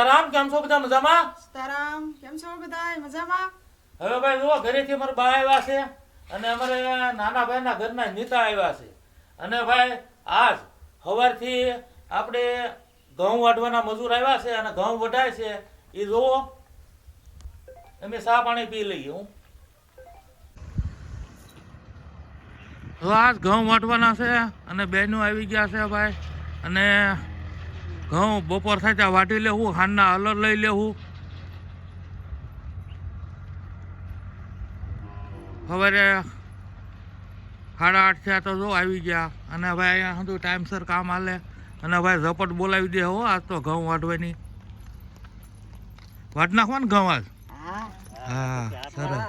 સીતારામ કેમ છો બધા મજામાં? સીતારામ કેમ છો બધા મજામાં? હવે ભાઈ જુઓ ઘરેથી અમારા બા આવ્યા છે અને અમારે નાના ભાઈના ઘરના નીતા આવ્યા છે. અને ભાઈ આજ સવારથી આપણે ઘઉં વાઢવાના મજૂર આવ્યા છે અને ઘઉં વઢાય છે. એ જુઓ અમે સા પાણી પી લઈએ હું. આજ ઘઉં વાટવાના છે અને બહેનો આવી ગયા છે ભાઈ. અને ઘઉં બપોર થાય ત્યાં વાટી લેવું હાનના અલર લઈ લેવું. સવારે સાડા આઠ થયા તો જો આવી ગયા. અને ભાઈ અહીંયા સુધી ટાઈમસર કામ હાલે. અને ભાઈ ઝપટ બોલાવી દે હો, આજ તો ઘઉં વાટવાની. વાટ નાખવા ને ઘઉં આજ? હા, સરસ.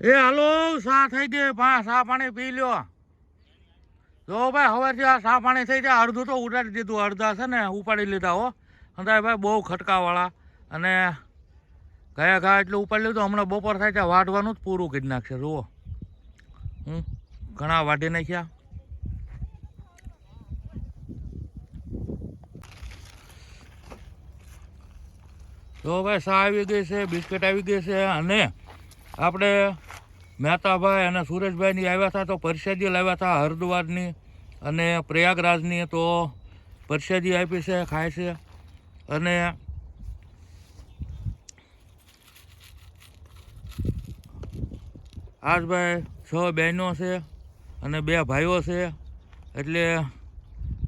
એ હાલો, સા થઈ ગઈ? સા પાણી પી લ્યો. જો ભાઈ હવેથી આ સા પાણી થઈ જાય. અડધું તો ઉડાડી દીધું. અડધા છે ને, ઉપાડી લીધા હો. અંદાજ ભાઈ, બહુ ખટકાવાળા. અને ગયા ગયા એટલે ઉપાડી લીધું. હમણાં બપોર થાય ત્યાં વાઢવાનું જ પૂરું કરી નાખશે. જુઓ. હમ, ઘણા વાઢી નાખ્યા. તો ભાઈ, સા આવી ગઈ છે, બિસ્કિટ આવી ગઈ છે. અને આપણે મહેતાભાઈ અને સુરેશભાઈની આવ્યા હતા, તો પરિષદી લાવ્યા હતા હરિદ્વારની અને પ્રયાગરાજની, તો પરિષદી આપી છે, ખાય છે. અને આજ ભાઈ છ બહેનો છે અને બે ભાઈઓ છે, એટલે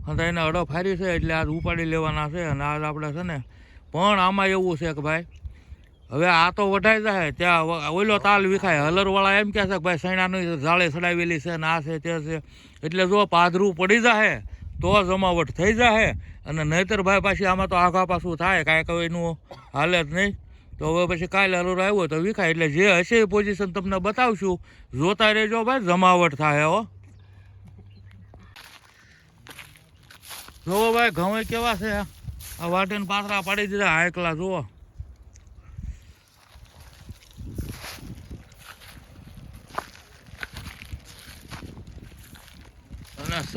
હતા એને અડો ફારી છે, એટલે આજ ઉપાડી લેવાના છે, અને આજ આપણે છે ને, પણ આમાં એવું છે કે ભાઈ હવે આ તો વઢાઈ જાય. ત્યાં ઓલો તાલ વિખાય. હલરવાળા એમ કહે છે કે ભાઈ સૈણાની જાળે ચડાવેલી છે ને આ છે, તે છે. એટલે જો પાધરું પડી જાય તો જમાવટ થઈ જાય અને નહીતર ભાઈ પાછી આમાં તો આઘા પાછું થાય. કાંઈ કોઈનું હાલે જ નહીં. તો હવે પછી કાલે હલર આવ્યો તો વિખાય. એટલે જે હશે એ પોઝિશન તમને બતાવશું. જોતા રહેજો ભાઈ, જમાવટ થાય હો. જોવો ભાઈ ઘઉં કેવા છે? આ વાટીને પાથરા પાડી દીધા. હાયકલા જુઓ.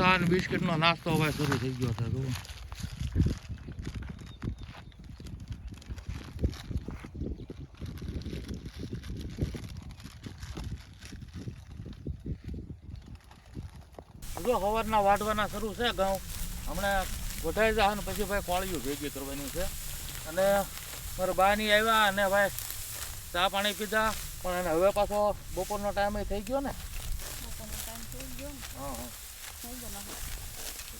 અને બિસ્કિટનો નાસ્તો હવે શરૂ થઈ ગયો છે જુઓ. જો સવારના વાઢવાના શરૂ છે ઘઉં. હમણાં વઢાઈ જાય અને પછી ભાઈ કોળિયું ભેગી કરવાની છે. અને મારા બાની આવ્યા અને ભાઈ ચા પાણી પીધા પણ એને હવે પાછો બપોરનો ટાઈમ થઈ ગયો ને? હા હા.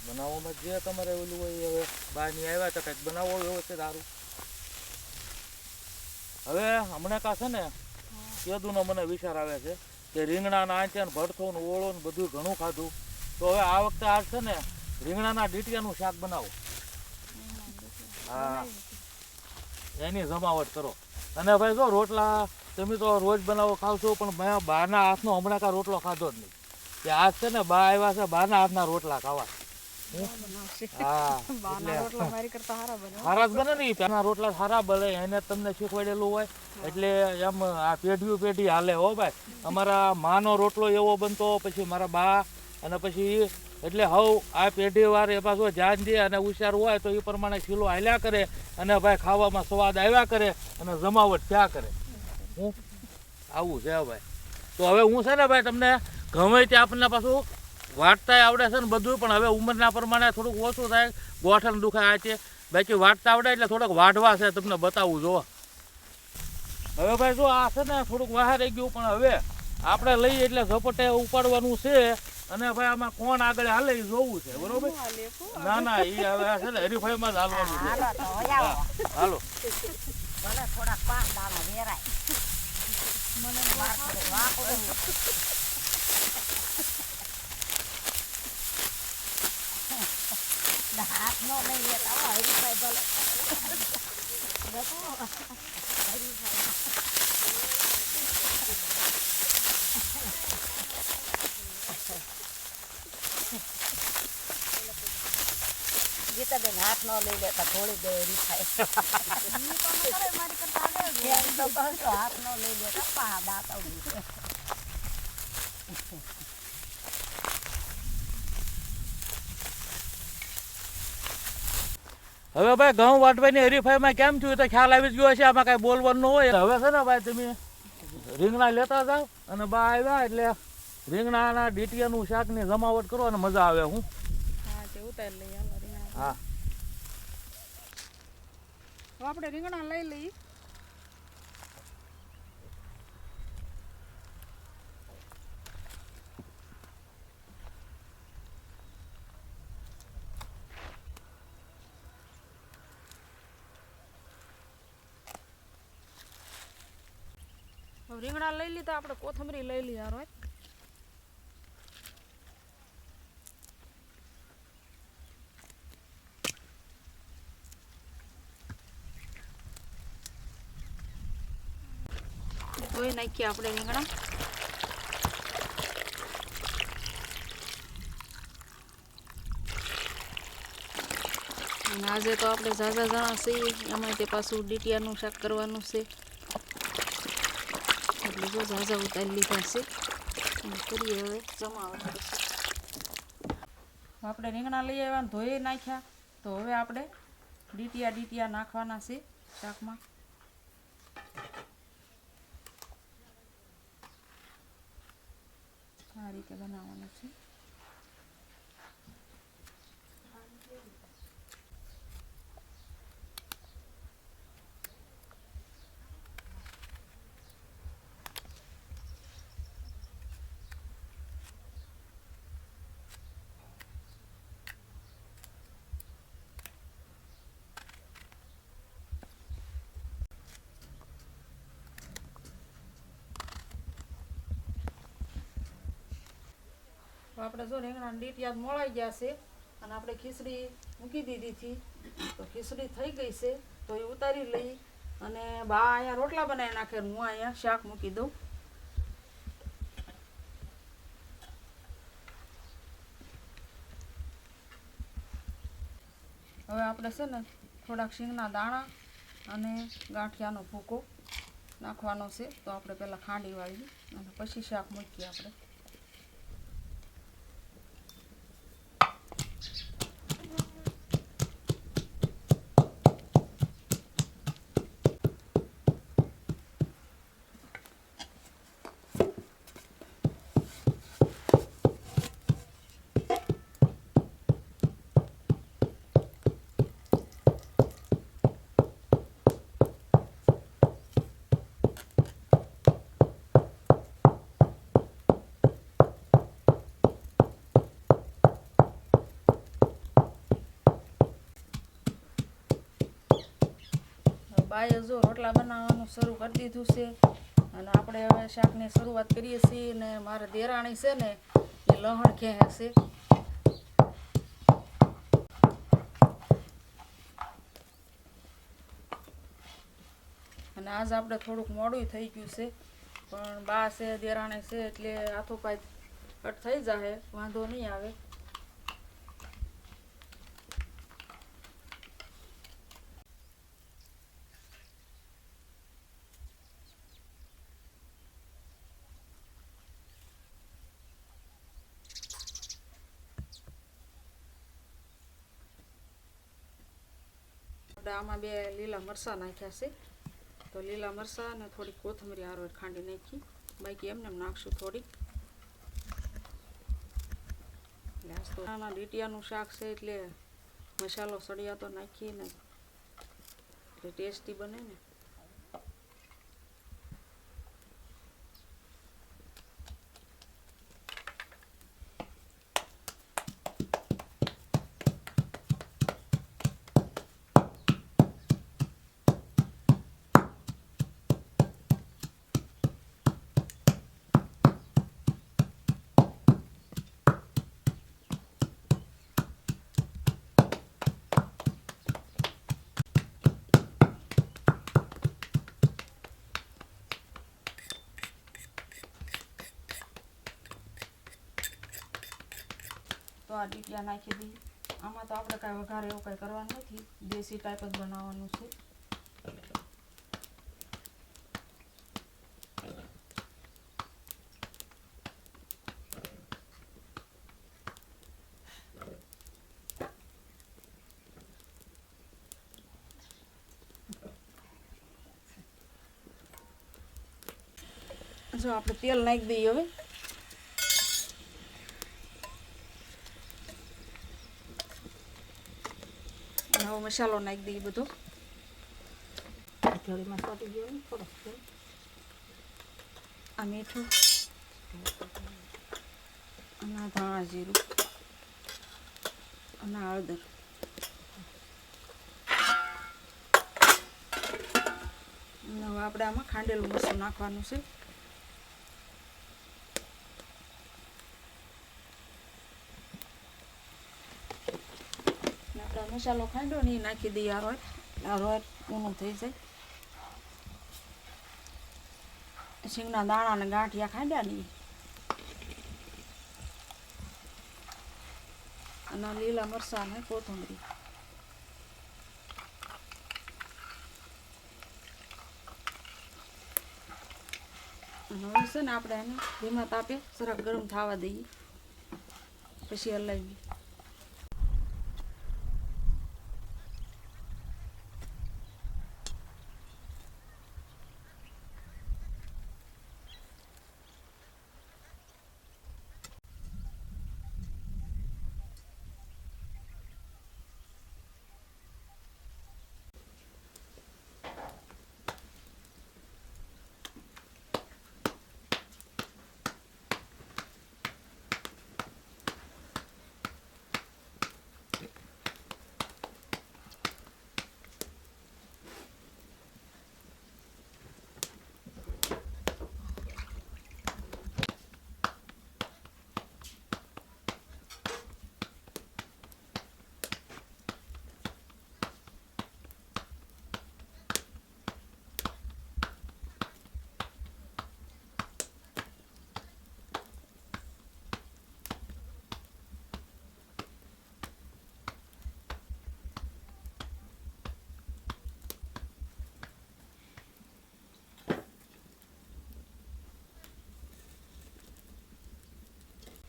બનાવવામાં જે તમારે ઓલું હોય હવે બાની આવ્યા તો કંઈક બનાવો વ્યવસ્થિત સારું. હવે હમણાં કા છે ને કેદુનો મને વિચાર આવે છે કે રીંગણાના આંચા ભરથો ને ઓળો ને બધું ઘણું ખાધું. તો હવે આ વખતે આ છે ને રીંગણાના ડીટિયાનું શાક બનાવો. હા. એની જમાવટ કરો. અને ભાઈ જો રોટલા તમે તો રોજ બનાવો ખાવશો પણ મેં બહારના હાથનો હમણાં કાં રોટલો ખાધો જ નહીં. કે આજ છે ને બા આવ્યા છે બાના હાથના રોટલા ખાવા. હારા સારા જ બને ને પેલા રોટલા સારા બને એને તમને શીખવાડેલું હોય. એટલે એમ આ પેઢીયું પેઢી હાલે હો ભાઈ. અમારા માનો રોટલો એવો બનતો પછી મારા બા અને પછી એટલે હવ આ પેઢી વાર એ પાછો ધ્યાન દે અને હોશિયાર હોય તો એ પ્રમાણે શીલો હાલ્યા કરે અને ભાઈ ખાવામાં સ્વાદ આવ્યા કરે અને જમાવટ થયા કરે. હું? આવું છે ભાઈ. તો હવે હું છે ને ભાઈ તમને ગમે તે આપણને પાછું વાટતાય આવડે છે ને બધું પણ હવે ઉંમરના પ્રમાણે થોડુંક ઓછું થાય. ગોઠણ દુખાય છે. બાકી વાટતા આવડે એટલે થોડોક વાઢવા છે તમને બતાવું જો હવે ભાઈ જો આ છે ને થોડુંક વાહ રહી ગયું પણ હવે આપણે લઈએ એટલે ઝપટે ઉપાડવાનું છે. અને ભાઈ આમાં કોણ આગળ હાલે એ જોવું છે બરોબર? ના ના એ હવે આ છે ને હરીફાઈમાં જ હાલવાનું છે. હાલો મને થોડા દાણા વેરાય. મને માર થોડું વાંકડું. ના, હાથ નો લઈ લેતા હો, હરીફાઈ ભલે. દેખો, હરીફાઈ. ગીતાબેન હાથ નો લઈ લેતા થોડી બે હરીફાઈ એમ તો કહું છું, હાથ નો લઈ લેતા પા દાંતવડી હવે ભાઈ ઘઉં વાટવાની હરીફાઈમાં કેમ થયું તો ખ્યાલ આવી જ ગયો છે આમાં કાંઈ બોલવાનું હોય. હવે છે ને ભાઈ તમે રીંગણા લેતા જાઓ અને બા આવ્યા એટલે રીંગણાના ડીટીયાનું શાકની જમાવટ કરો અને મજા આવે હું. હા આપણે રીંગણા લઈ લઈએ. રીંગણા લઈ લીધા, આપણે કોથમરી લઈ લઈએ હારો ધોઈ નાખીએ આપણે રીંગણા. અને આજે તો આપણે ઝાઝા જણા છીએ એમાં તે પાછું ડીટીયાનું શાક કરવાનું છે. જો ઝાઝા ઉતારી લીધા છે કરીએ હવે જમાવટ પછી આપણે રીંગણા લઈ આવ્યા ધોઈ નાખ્યા. તો હવે આપણે ડીટીયા ડીટીયા નાખવાના છે શાકમાં. આ રીતે બનાવવાનું છે. આપણે જો રીંગણા ડીટિયા મોળાઈ ગયા છે અને આપણે ખીચડી મૂકી દીધી હતી. તો ખીચડી થઈ ગઈ છે, તો એ ઉતારી લઈ અને બા અહીંયા રોટલા બનાવી નાખે હું અહીંયા શાક મૂકી દઉં. હવે આપણે છે ને થોડાક શીંગના દાણા અને ગાંઠિયાનો ભૂકો નાખવાનો છે, તો આપણે પહેલાં ખાંડી વાળી અને પછી શાક મૂકીએ આપણે. બાએ જો રોટલા બનાવવાનું શરૂ કરી દીધું છે. અને આપણે હવે શાકની શરૂઆત કરીએ છીએ ને મારે દેરાણી છે ને એ લહણ ખેહે છે. અને આજ આપણે થોડુંક મોડું થઈ ગયું છે. પણ બા છે, દેરાણી છે એટલે હાથો પાય કટ થઈ જાય વાંધો નહીં આવે આપણે આમાં બે લીલા મરચાં નાખ્યા છે. તો લીલા મરચાં અને થોડી કોથમરી આરો ખાંડી નાખી. બાકી એમને એમ નાખશું થોડી એટલે આજ આના ડીટિયાનું શાક છે એટલે મસાલો સળિયા તો નાખીને એટલે ટેસ્ટી બને ને તો આ ડીટિયા નાખી દઈએ. આમાં તો આપણે કાંઈ વઘારે એવું કાંઈ કરવાનું નથી. દેશી ટાઈપ જ બનાવવાનું છે. જો આપણે તેલ નાખી દઈએ હવે. હવે મસાલો નાખી દઈએ બધો. જોડીમાં ચોટી ગયો થોડોક. આ મીઠું. અને ધાણા જીરું. અને હળદર. હવે આપણે આમાં ખાંડેલું મરચું નાખવાનું છે અને આપણે આ મસાલો ખાંડ્યો ને એ નાખી દઈએ આ રોટ આ રોટ ઊનું થઈ જાય. શીંગના દાણા ને ગાંઠિયા ખાંડ્યા નહીં અને લીલા મરચાં ને કોથમરી. હવે છે ને આપણે એને ધીમા તાપે જરાક ગરમ થવા દઈએ. પછી હલાવીએ.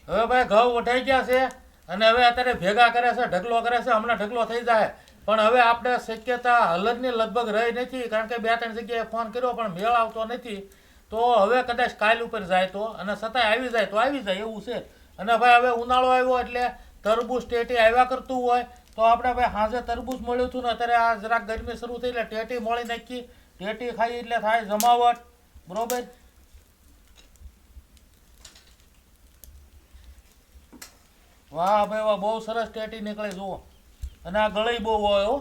હવે ભાઈ ઘઉં ઉઠાઈ ગયા છે અને હવે અત્યારે ભેગા કરે છે, ઢગલો કરે છે, હમણાં ઢગલો થઈ જાય. પણ હવે આપણે શક્યતા હલદની લગભગ રહી નથી, કારણ કે બે ત્રણ જગ્યાએ ફોન કર્યો, પણ મેળ આવતો નથી. તો હવે કદાચ કાલ ઉપર જાય તો, અને છતાંય આવી જાય તો આવી જાય, એવું છે. અને ભાઈ હવે ઉનાળો આવ્યો એટલે તરબૂચ ટેટી આવ્યા કરતું હોય, તો આપણે ભાઈ સાંજે તરબૂચ મળ્યું હતું ને, અત્યારે આ જરાક ગરમી શરૂ થઈ એટલે ટેટી મળી નાખી. ટેટી ખાઈ એટલે થાય જમાવટ. બરોબર? વાહ ભાઈ વાહ, બહુ સરસ ટેટી નીકળે, જુઓ. અને આ ગળે બહુ હોય, હો.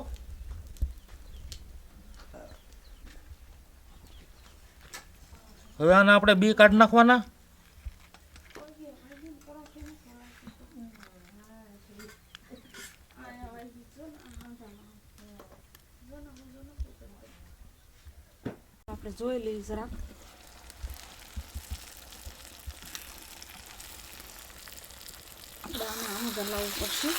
હવે આને આપણે બી કાઢી નાખવાના? આપણે જોઈ લઈએ જરાક આપણે આને આમ ગલાવવું પડશે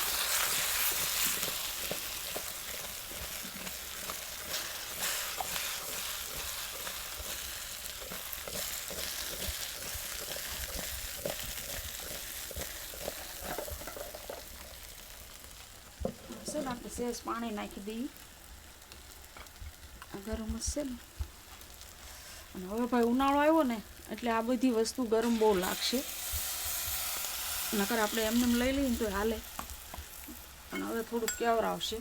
છે ને આપણે સહેજ પાણી નાખી દઈએ આ ગરમ જ છે ને અને હવે ભાઈ ઉનાળો આવ્યો ને એટલે આ બધી વસ્તુ ગરમ બહુ લાગશે નકર આપણે એમને લઈ લઈએ ને તો હાલે. પણ હવે થોડુંક કેવર આવશે.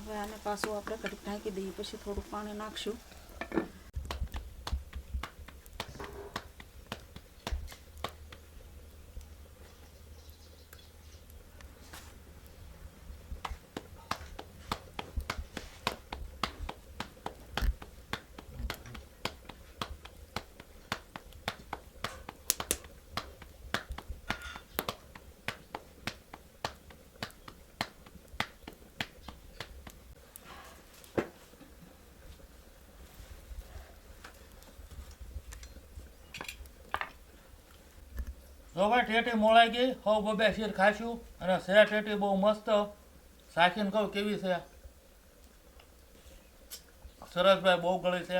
હવે આને પાછું આપણે કડીક ઢાંકી દઈએ, પછી થોડુંક પાણી નાખશું. જો ભાઈ ટેટી મોળાઈ ગઈ, હવ બબે શીર ખાશું, અને છે ટેટી બહુ મસ્ત. સાખીને કહું કેવી છે? સરસ ભાઈ બહુ ગળી છે.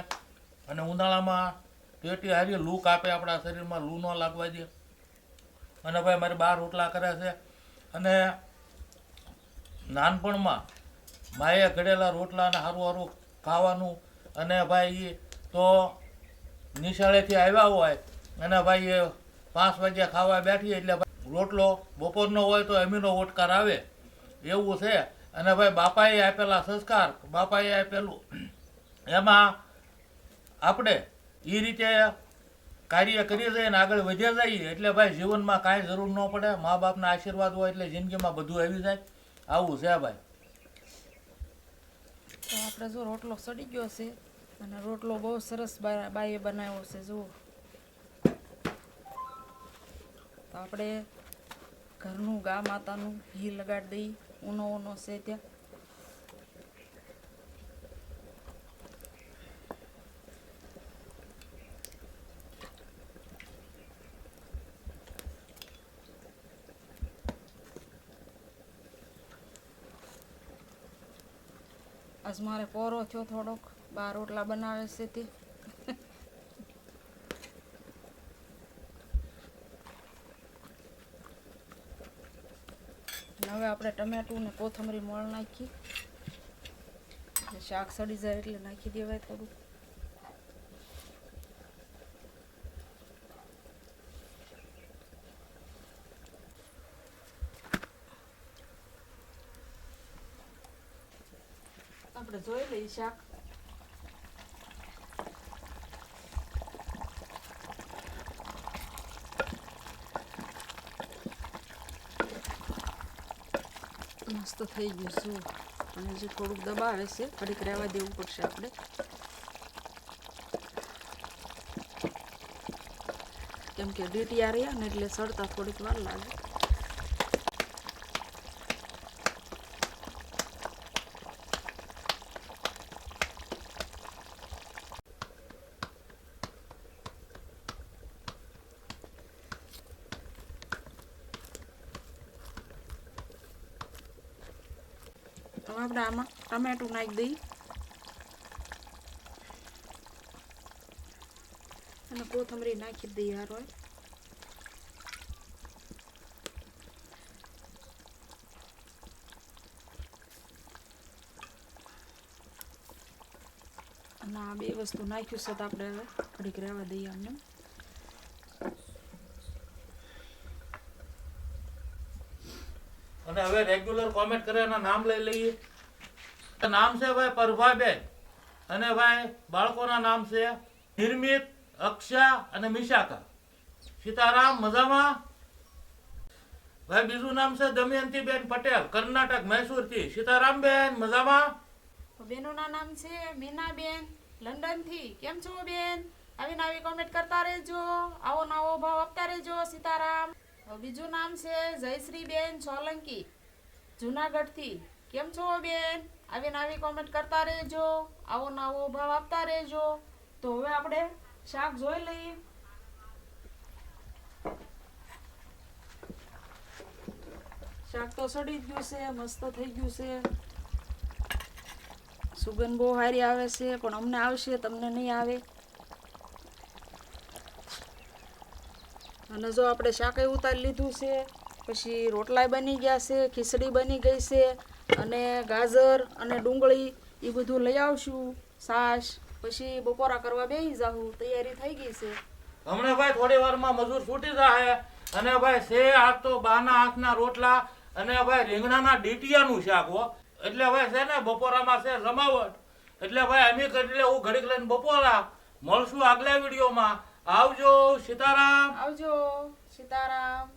અને ઉનાળામાં ટેટી હારી લૂક આપે આપણા શરીરમાં, લૂ ન લાગવા દે. અને ભાઈ મારી બાર રોટલા કરે છે. અને નાનપણમાં માએ ઘડેલા રોટલા અને સારું સારું ખાવાનું. અને ભાઈ તો નિશાળેથી આવ્યા હોય. અને ભાઈ એ પાંચ વાગ્યા ખાવા બેઠી એટલે રોટલો બપોરનો હોય તો એમીનો ઓટકાર આવે. એવું છે. અને ભાઈ બાપાએ આપેલા સંસ્કાર, બાપાએ આપેલું. એમાં આપણે એ રીતે કાર્ય કરીએ જઈએ આગળ વધ્યા જઈએ એટલે ભાઈ જીવનમાં કાંઈ જરૂર ન પડે. મા બાપના આશીર્વાદ હોય એટલે જિંદગીમાં બધું આવી જાય. આવું છે ભાઈ. આપણે જો રોટલો સડી ગયો છે અને રોટલો બહુ સરસ બાઈએ બનાવ્યો છે, જુઓ. તો આપણે ઘરનું ગા માતાનું ઘી લગાડી દઈ. ઊનો ઊનો છે ત્યાં. આજ મારે પોરો થયો થોડોક. બાર રોટલા બનાવે છે તે. હવે આપણે ટમેટું ને કોથમરી મોળ નાખી. શાક સડી જાય એટલે નાખી દેવાય થોડું. આપણે જોઈ લઈએ શાક. મસ્ત થઈ ગયું શું અને હજી થોડુંક દબાવે છે. ઘડીક રહેવા દેવું પડશે આપણે. કેમ કે ડીટીઆર રહ્યા ને એટલે સડતા થોડીક વાર લાગે તો આપણે આમાં ટમેટું નાખી દઈ અને કોથમરી નાખી યાર હોય અને આ બે વસ્તુ નાખ્યું છે તો આપણે હવે ઘડીક રહેવા દઈએ અમને અને હવે રેગ્યુલર કોમેન્ટ કરે, એના નામ લઈ લઈએ. નામ છે ભાઈ પરભાબેન. અને ભાઈ બાળકોના નામ છે નિર્મિત, અક્ષા અને મિશાકા. સીતારામ, મજામાં? ભાઈ બીજું નામ છે દમયંતીબેન પટેલ, કર્ણાટક, મૈસૂરથી. સીતારામબેન, મજામાં? બેનોના નામ છે મીનાબેન, લંડનથી. કેમ છો બેન? આવી નવી કોમેન્ટ કરતા રહેજો. આવો નવો ભાવ આપતા રહેજો, સીતારામ. બીજું નામ છે જયશ્રીબેન સોલંકી, જુનાગઢથી. કેમ છો બેન? આવી નવી કોમેન્ટ કરતા રહેજો, આવો નવો ભાવ આપતા રહેજો. તો હવે આપણે શાક જોઈ લઈએ. શાક તો સડી ગયું છે, મસ્ત થઈ ગયું છે. સુગંધ બહુ સારી આવે છે, પણ અમને આવશે, તમને નહીં આવે. અને જો આપણે શાકે ઉતારી લીધું છે, પછી રોટલાય બની ગયા છે, ખીચડી બની ગઈ છે અને ગાજર અને ડુંગળી એ બધું લઈ આવશું સાસ પછી બપોરા કરવા બેસી જાઉં તૈયારી થઈ ગઈ છે. હમણાં ભાઈ થોડી વારમાં મજૂર છૂટી જાય અને ભાઈ છે હાથ તો બાના હાથના રોટલા અને ભાઈ રીંગણાના ડીટીયાનું શાક હો. એટલે ભાઈ છે ને બપોરામાં છે રમાવટ. એટલે ભાઈ અમે કરી હું ઘડીક લઈને બપોરા મળશું આગલા વિડીયોમાં. આવજો સીતારામ. આવજો સીતારામ.